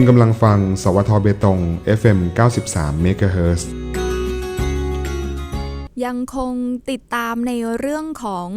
คุณกำลังฟัง สวทเบตง FM 93 MHz ยังคงติดตามในเรื่องของ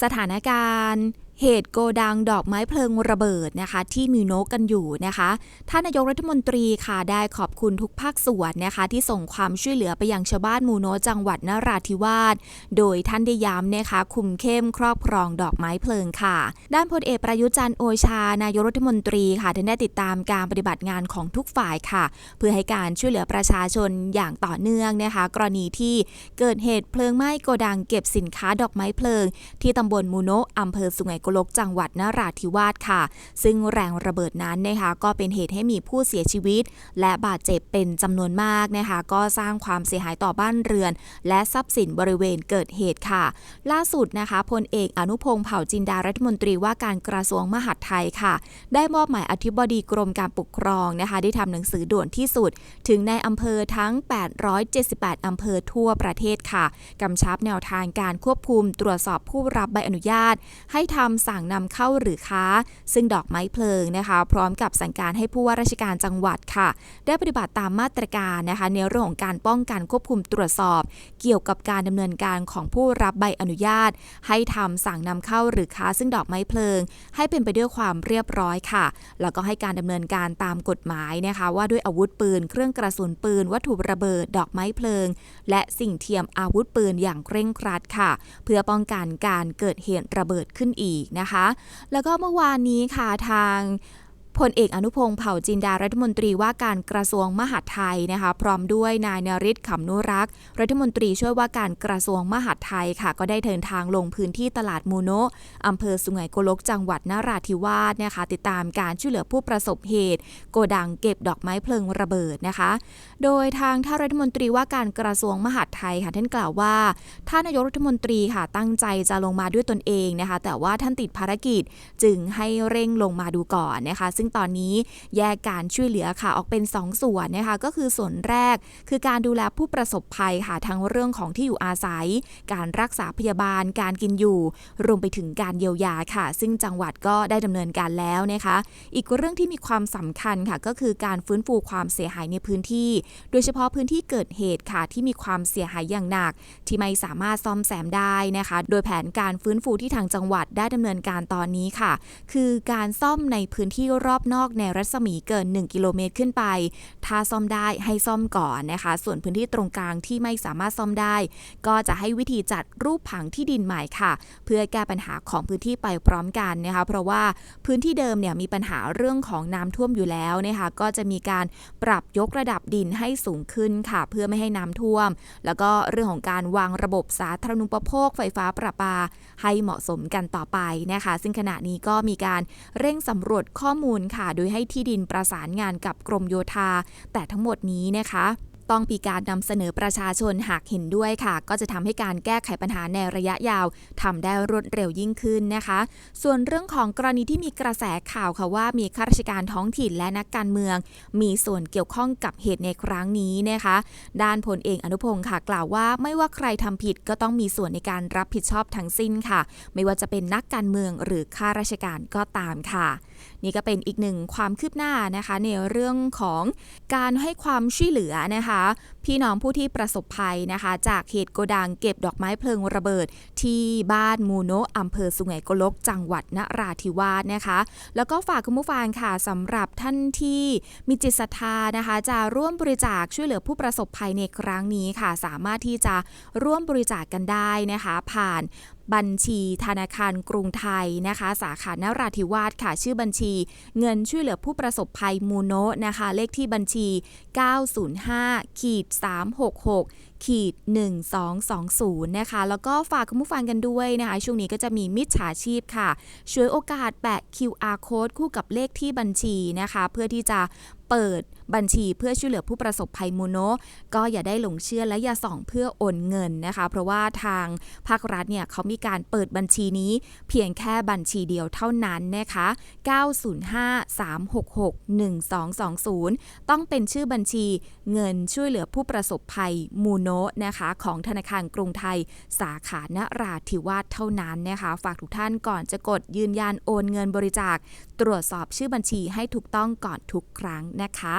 สถานการณ์ เหตุโกดังดอกไม้เพลิงระเบิดนะคะ ที่มีนกกันอยู่นะคะท่านนายกรัฐมนตรีค่ะได้ขอบคุณทุกภาคส่วนนะคะ ที่ส่งความช่วยเหลือไปยังชาวบ้านมูโนจังหวัดนราธิวาสโดยท่านได้ย้ำนะคะ คุมเข้มครอบครองดอกไม้เพลิงค่ะ ด้านพลเอกประยุจันทร์โอชานายกรัฐมนตรีค่ะท่านได้ติดตามการปฏิบัติงานของทุกฝ่ายค่ะ เพื่อให้การช่วยเหลือประชาชนอย่างต่อเนื่องนะคะ กรณีที่เกิดเหตุเพลิงไหม้โกดังเก็บสินค้าดอกไม้เพลิง ที่ตำบลมูโนะอำเภอสุไหงกลกจังหวัดนราธิวาสค่ะ ซึ่งแรงระเบิดนั้นนะคะก็เป็นเหตุให้มีผู้เสียชีวิต และบาดเจ็บเป็นจำนวนมากนะคะ ก็สร้างความเสียหายต่อบ้านเรือน และทรัพย์สินบริเวณเกิดเหตุค่ะ ล่าสุดนะคะพลเอกอนุพงษ์เผ่าจินดารัฐมนตรีว่าการกระทรวงมหาดไทยค่ะ ได้มอบหมายอธิบดีกรมการปกครองนะคะ ได้ทำหนังสือด่วนที่สุด ถึงในอำเภอทั้ง 878 อำเภอทั่วประเทศค่ะกำชับแนวทางการควบคุมตรวจสอบผู้รับใบอนุญาต ให้ทำำสั่งนำเข้าหรือค้า ซึ่งดอกไม้เพลิงนะคะ พร้อมกับสั่งการให้ผู้ว่าราชการจังหวัดค่ะ ได้ปฏิบัติตามมาตรการนะคะในเรื่องของการป้องกันควบคุมตรวจสอบ เกี่ยวกับการดำเนินการของผู้รับใบอนุญาต ให้ทำสั่งนำเข้าหรือค้า ซึ่งดอกไม้เพลิง ให้เป็นไปด้วยความเรียบร้อยค่ะ แล้วก็ให้การดำเนินการตามกฎหมายนะคะ ว่าด้วยอาวุธปืน เครื่องกระสุนปืน วัตถุระเบิด ดอกไม้เพลิง และสิ่งเทียมอาวุธปืนอย่างเคร่งครัดค่ะ เพื่อป้องกันการเกิดเหตุระเบิดขึ้นอีกนะคะ แล้วก็เมื่อวานนี้ค่ะทาง พลเอกอนุพงษ์เผ่าจินดารัฐมนตรีว่าการกระทรวงมหาดไทยนะคะ พร้อมด้วยนายนริศขำนุรักษ์รัฐมนตรีช่วยว่าการกระทรวงมหาดไทยค่ะ ก็ได้เดินทางลงพื้นที่ตลาดมูโนะอำเภอสุไหงโกลกจังหวัดนราธิวาสนะคะ ติดตามการช่วยเหลือผู้ประสบเหตุ โกดังเก็บดอกไม้เพลิงระเบิดนะคะ โดยทางท่านรัฐมนตรีว่าการกระทรวงมหาดไทยค่ะท่านกล่าวว่าท่านนายกรัฐมนตรีค่ะตั้งใจจะลงมาด้วยตนเองนะคะ แต่ว่าท่านติดภารกิจจึงให้เร่งลงมาดูก่อนนะคะซึ่งซึ่งตอนนี้แยกการช่วยเหลือค่ะออกเป็น 2 ส่วนนะคะก็คือส่วนแรกคือการดูแลผู้ประสบภัยค่ะทั้งเรื่องของที่อยู่อาศัย การรักษาพยาบาล การกินอยู่ รวมไปถึงการเยียวยาค่ะ ซึ่งจังหวัดก็ได้ดำเนินการแล้วนะคะ อีกเรื่องที่มีความสำคัญค่ะก็คือการฟื้นฟูความเสียหายในพื้นที่ โดยเฉพาะพื้นที่เกิดเหตุค่ะที่มีความเสียหายอย่างหนัก ที่ไม่สามารถซ่อมแซมได้นะคะ โดยแผนการฟื้นฟูที่ทางจังหวัดได้ดำเนินการตอนนี้ค่ะ คือการซ่อมในพื้นที่รอบนอกในรัศมีเกิน 1 กิโลเมตรขึ้นไป ถ้าซ่อมได้ให้ซ่อมก่อนนะคะ ส่วนพื้นที่ตรงกลางที่ไม่สามารถซ่อมได้ ก็จะให้วิธีจัดรูปผังที่ดินใหม่ค่ะ เพื่อแก้ปัญหาของพื้นที่ไปพร้อมกันนะคะ เพราะว่าพื้นที่เดิมเนี่ยมีปัญหาเรื่องของน้ำท่วมอยู่แล้วนะคะก็จะมีการปรับยกระดับดินให้สูงขึ้นค่ะ เพื่อไม่ให้น้ำท่วม แล้วก็เรื่องของการวางระบบสาธารณูปโภคไฟฟ้าประปา ให้เหมาะสมกันต่อไปนะคะ ซึ่งขณะนี้ก็มีการเร่งสำรวจข้อมูลค่ะ โดยให้ที่ดินประสานงานกับกรมโยธา แต่ทั้งหมดนี้นะคะ ต้องมีการนำเสนอประชาชนหากเห็นด้วยค่ะ ก็จะทำให้การแก้ไขปัญหาในระยะยาวทำได้รวดเร็วยิ่งขึ้นนะคะ ส่วนเรื่องของกรณีที่มีกระแสข่าวค่ะว่ามีข้าราชการท้องถิ่นและนักการเมือง มีส่วนเกี่ยวข้องกับเหตุในครั้งนี้นะคะ ด้านพลเอกอนุพงศ์ค่ะ กล่าวว่าไม่ว่าใครทำผิดก็ต้องมีส่วนในการรับผิดชอบทั้งสิ้นค่ะ ไม่ว่าจะเป็นนักการเมืองหรือข้าราชการก็ตามค่ะ นี่ก็เป็นอีกหนึ่งความคืบหน้านะคะ ในเรื่องของการให้ความช่วยเหลือนะคะพี่น้องผู้ที่ประสบภัยนะคะ จากเหตุโกดังเก็บดอกไม้เพลิงระเบิด ที่บ้านมูโนะอำเภอสุไหงโกลก จังหวัดนราธิวาสนะคะ แล้วก็ฝากคุณผู้ฟังค่ะสำหรับท่านที่มีจิตศรัทธานะคะ จะร่วมบริจาคช่วยเหลือผู้ประสบภัยในครั้งนี้ค่ะ สามารถที่จะร่วมบริจาคกันได้นะคะ ผ่านบัญชีธนาคารกรุงไทยนะคะ สาขานราธิวาสค่ะ ชื่อบัญชี เงินช่วยเหลือผู้ประสบภัยมูโนะนะคะ เลขที่บัญชี 905ขีด366 ขีด1220 นะคะ แล้วก็ฝากคุณผู้ฟังกันด้วยนะคะ ช่วงนี้ก็จะมีมิจฉาชีพค่ะช่วยโอกาสแปะ QR code คู่กับเลขที่บัญชีนะคะ เพื่อที่จะเปิดบัญชีเพื่อช่วยเหลือผู้ประสบภัยมูโนก็อย่าได้หลงเชื่อและอย่าส่องเพื่อโอนเงินนะคะ เพราะว่าทางภาครัฐเนี่ยเขามีการเปิดบัญชีนี้ เพียงแค่บัญชีเดียวเท่านั้นนะคะ 905-366-1220 ต้องเป็นชื่อบัญชีเงินช่วยเหลือผู้ประสบภัยมูโนนะนะคะของธนาคารกรุงไทย สาขานราธิวาสเท่านั้นนะคะ ฝากทุกท่านก่อนจะกดยืนยันโอนเงินบริจาค ตรวจสอบชื่อบัญชีให้ถูกต้องก่อนทุกครั้งนะคะ